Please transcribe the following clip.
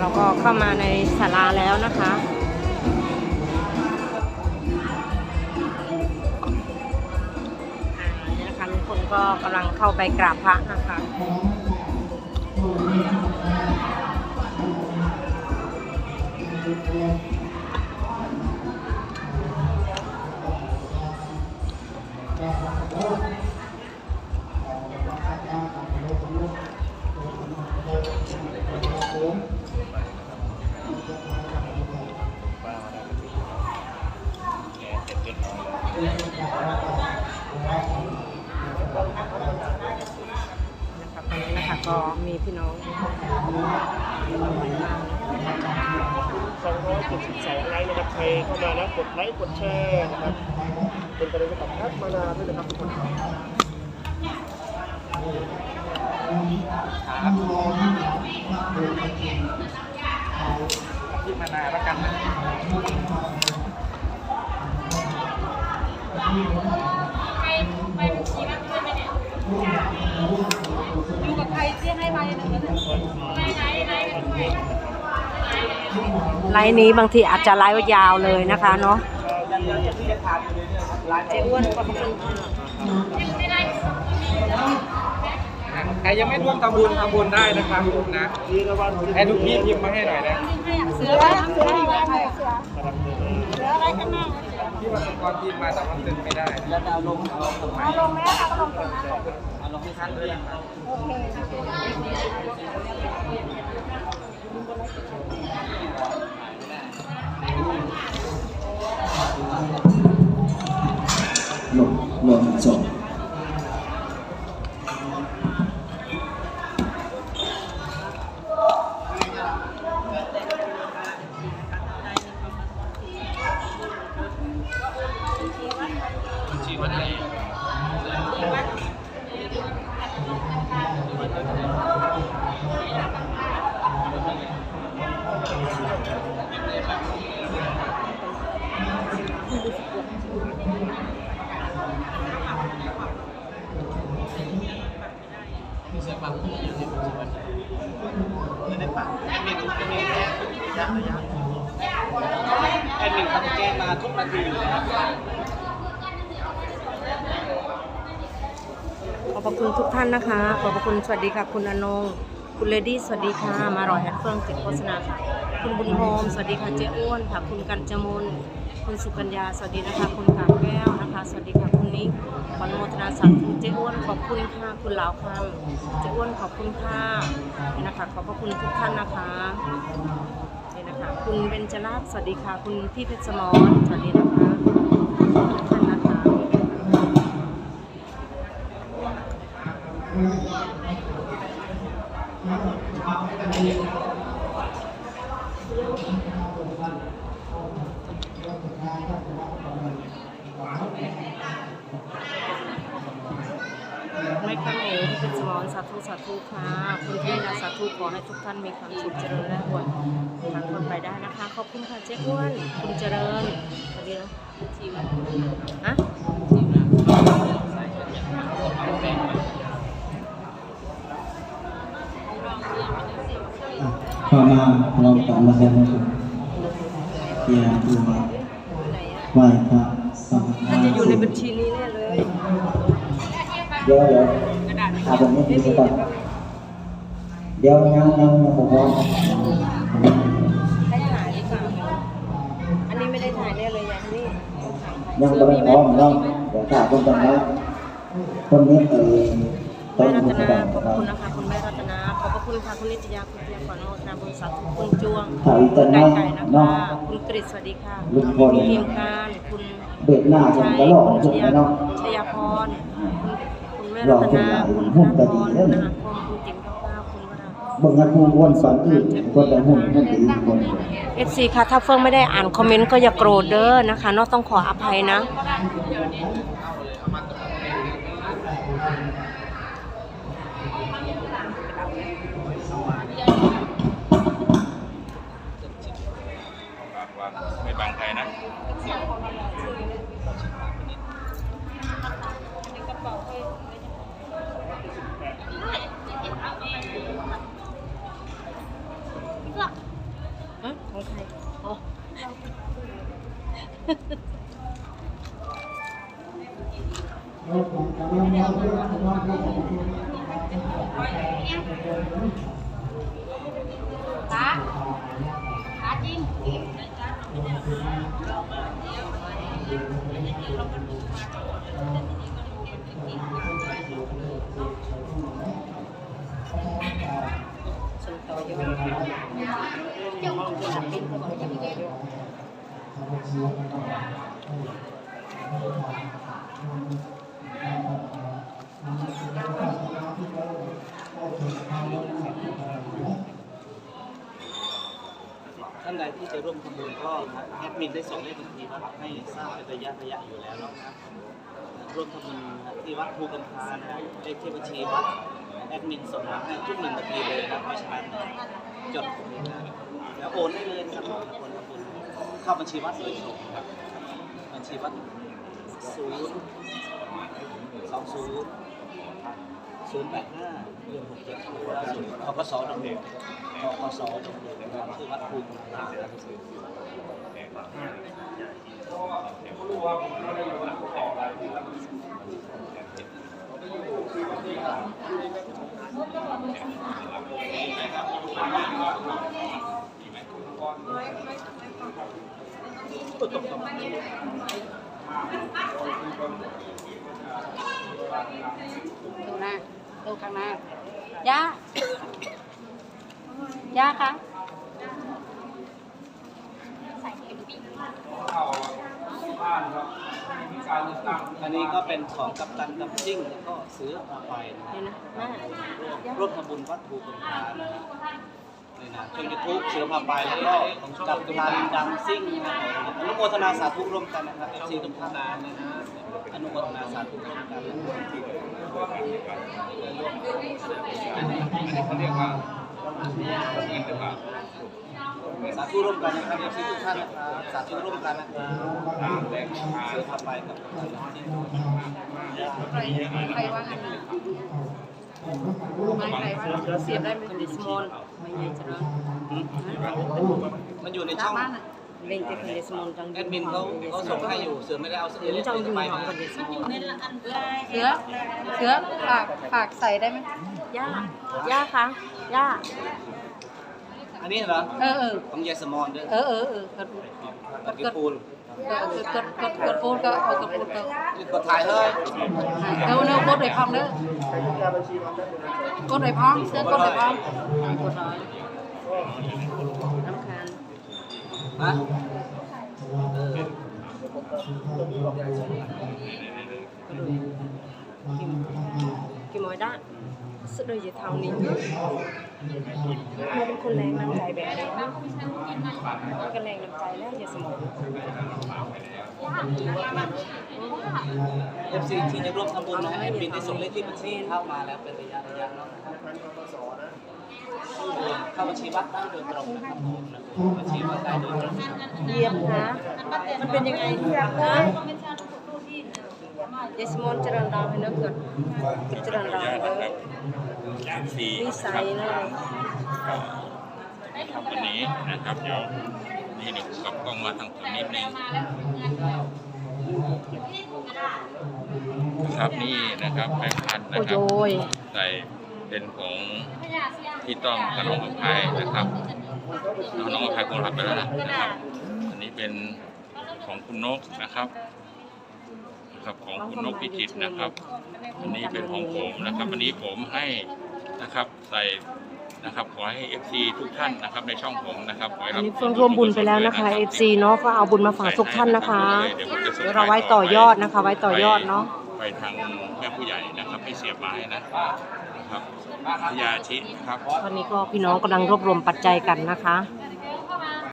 เราก็เข้ามาในศาลาแล้วนะคะ นี่นะคะทุกคนก็กำลังเข้าไปกราบพระนะคะ นะครับตอนนี้นะคะก็มีพี่น้องสองร้อยเจ็ดสิบสองไลค์นะครับใครเข้ามานะกดไลค์กดแชร์นะครับเป็นกำลังใจกับแอดมานาด้วยนะครับทุกคนที่มานาแล้วกันนะ อยู่กับใครเรียกให้มาอย่างนั้นน่ะไลฟ์นี้บางทีอาจจะไลฟ์ยาวเลยนะคะเนาะเจ๊อ้วนขอบคุณใครยังไม่ร่วมทำบุญทำบุญได้นะครับผมนะมีรางวัลให้ทุกพี่พิมพ์มาให้หน่อยนะเสือเสืออยู่กับใครอะเสือเสืออะไรกันบ้าง ที่วัสกรพิมพ์มาแต่ว่าตึงไม่ได้แล้วจะเอาลงเอาลงตรงไหนเอาลงไหมคะเอาลงตรงนั้นเลยเอาลงที่ท่านด้วยนะครับโอเค แอดมินทำแจ้งมาทุกนาทีอยู่นะครับ ข อบพระคุณทุกท่านนะคะ ขอบพระคุณสวัสดีค่ะคุณอนงคุณเลดี้สวัสดีค่ะ มารอยแฮปเฟิงติดโฆษณาค่ะ คุณบุญโฮมสวัสดีค่ะเจ้อ้วนค่ะ คุณกันจมุนคุณสุกัญญาสวัสดีนะคะ คุณกาแก้วนะคะ สวัสดีค่ะคุณนิกวันโมทนาสาธุเจ้อ้วนขอบคุณค่ะคุณเหลาคำเจ้อ้วนขอบคุณค่ะนี่นะคะ ขอบพระคุณทุกท่านนะคะนี่นะคะ คุณเบญจราชสวัสดีค่ะ คุณพี่เพชรสมรสวัสดีนะคะทุกท่านนะคะ ไม่ข้ามเหวที่เป็นสมอนสาธุสาธุค่ะคุณพี่นะสาธุขอให้ทุกท่านมีความสุขเจริญและรวยทางคนไปได้นะคะ ขอบคุณค่ะเจ๊อ้วน คุณเจริญ มาเราต่อมาแล้วนะครับเตียงคือมาไหว้พระสังฆน่าทานจะอยู่ในบัญชีนี้แน่เลยเดี๋ยวเดี๋ยวอาผมไม่มีก่อนเดี๋ยวยังยังยังผมว่าได้ถ่ายหรือเปล่าอันนี้ไม่ได้ถ่ายแน่เลยอย่างนี้ยังไม่พร้อมเนาะเดี๋ยวถ้าคนจำได้คนนี้เออต้อแม่งรัมีตสนาบายขอบเราคุณนะคะคุณแม่รัตนาขอบพระ คุณค่ะคุณนิตยาคุณเพียรขอโนทนาบุญสาธุคุณจวงถ่ายคุแต่ณน้ไก่องไก่นะน้องคะคุณกฤษสวัสดีค่ะลุงพลคุณเพียงการคุณเบ็ดหน้าผมก็หลอกคุณผมชยานะเนาะชยาพรคุณคุณแม่รัตนาคุณธนพรคุณนาคมคุณติ๋มข้าวข้าวคุณวราเบิ่งงานครูอ้วนสอนที่คนแต่หุ่นหุ่นตีคนเอฟซีค่ะถ้าเฟิงไม่ได้อ่านคอมเมนต์ก็อย่าโกรธเด้อนะคะเนอกต้องขออภัยนะ ไม่บังใครนะ เของใครอ๋อ ฉัน ท่านใดที่จะร่วมทำบุญก็แอดมินได้ส่งเลขบัญชีวัดให้ทราบเป็นระยะระยะอยู่แล้วนะครับร่วมทำบุญที่วัดภูกำพานะครับเลขที่บัญชีวัดแอดมินส่งมาให้ทุกหนึ่งนาทีเลยนะครับไม่ช้าจดแล้วโอนได้เลยนะครับโอนทำบุญเข้าบัญชีวัดโดยตรงครับบัญชีวัดศูนย์สองศูนย์ ศูนย์แปดห้าหนึ่งหกเจ็ดล่าสุดทกสดำเนินทกสดำเนินนะครับที่วัดภูกำพานะครับดูหน้ ดูข้างหน้าย่าย่าคะอันนี้ก็เป็นของกัปตันกัปจิ้งแล้วก็ซื้อมาไปนะคเดี๋ยวรับนะแม่ร่วมทำบุญวัดภูกุมภานะครับนี่นะช่องยูทูบเสือพาไปแล้วก็กัปตันดังซิ่งนะครับอนุโมทนาสาธุร่วมกันนะครับเอฟซีทุกท่านนะอนุโมทนาสาธุร่วมกัน นะครับอันนี้เขาเรียกว่าเงินหรือเปล่าสาธุร่วมกันนะครับเอฟซีทุกท่านนะครับสาธุร่วมกันนะครับตามแรงศรัทธาเสือพาไปกับกัปตันดังซิ่งใครใครว่างันนะไม่ใครว่าเสียบได้ไหมคนดิสมอนไม่ใหญ่จะร้องมันอยู่ในตาช่มอง บ้านอะเล่นแต่คนดิสมอนจังแอดมินเขาเขาส่งให้อยู่เสือไม่ได้เอาเสือเห็นจังเสืดูอไปของมาคนดิสมอนเสือเสือฝากฝากใส่ได้ไหมย่าย่าคะย่าอันนี้เหรอเออเออของยายสมอนด้วยเออเออเออกดกับพี่ปูนกดกดกดกดปูนก็เอากดปูนก็นี่กดถ่ายเฮ้ยเร็วเร็วกดไอ้พองเด้อใครที่ยาบัญชีมาได้เป็นอะไรกดไอ้พองเสือกดไอ้พองกดน้อยน้ำคาญ ฮะเออกี่โมยได้สุดเลยจะเท่านี้มันเป็นคนแรงน้ำใจแบบนี้มันก็แรงน้ำใจแล้วอย่าสมองเอฟซีที่จะร่วมทำบุญนะแอดมินได้ส่งเลขที่บัญชีเข้ามาแล้วเป็นระยะระยะเนาะแฟนกสนะ เข้าบัญชีวัดได้โดยตรงนะครับผมนะบัญชีวัดได้โดยตรงเยี่ยมนะมันเป็นยังไงเยี่ยมนะเยสมอนเจริญดาวให้นักเกิดเจริญดาวเด้อจากสี่นิสัยเลยวันนี้นะครับเดี๋ยวนี่เดี๋ยวกลับกล้องมาทางผมนิดนึงครับนี่นะครับแบงค์พันนะครับใส่ เป็นของที่ต้องกระนองอภัยนะครับเอาน้องอภัยคงรับไปแล้วนะครับ อันนี้เป็นของคุณนกนะครับนะครับของคุณนกพิจิตรนะครับ อันนี้เป็นของผมนะครับวันนี้ผมให้นะครับใส่นะครับขอให้ FC ทุกท่านนะครับในช่องผมนะครับขอให้อันบนี้เฟื่องร่วมบุญไปแล้วนะคะ FC เนาะก็เอาบุญมาฝากทุกท่านนะคะ เดี๋ยวเราไว้ต่อยอดนะคะ ไว้ต่อยอดเนาะไปทางแม่ผู้ใหญ่นะครับให้เสียบไม้นะ นะครับพยาชินะครับ ตอนนี้ก็พี่น้องกำลังรวบรวมปัจจัยกันนะคะน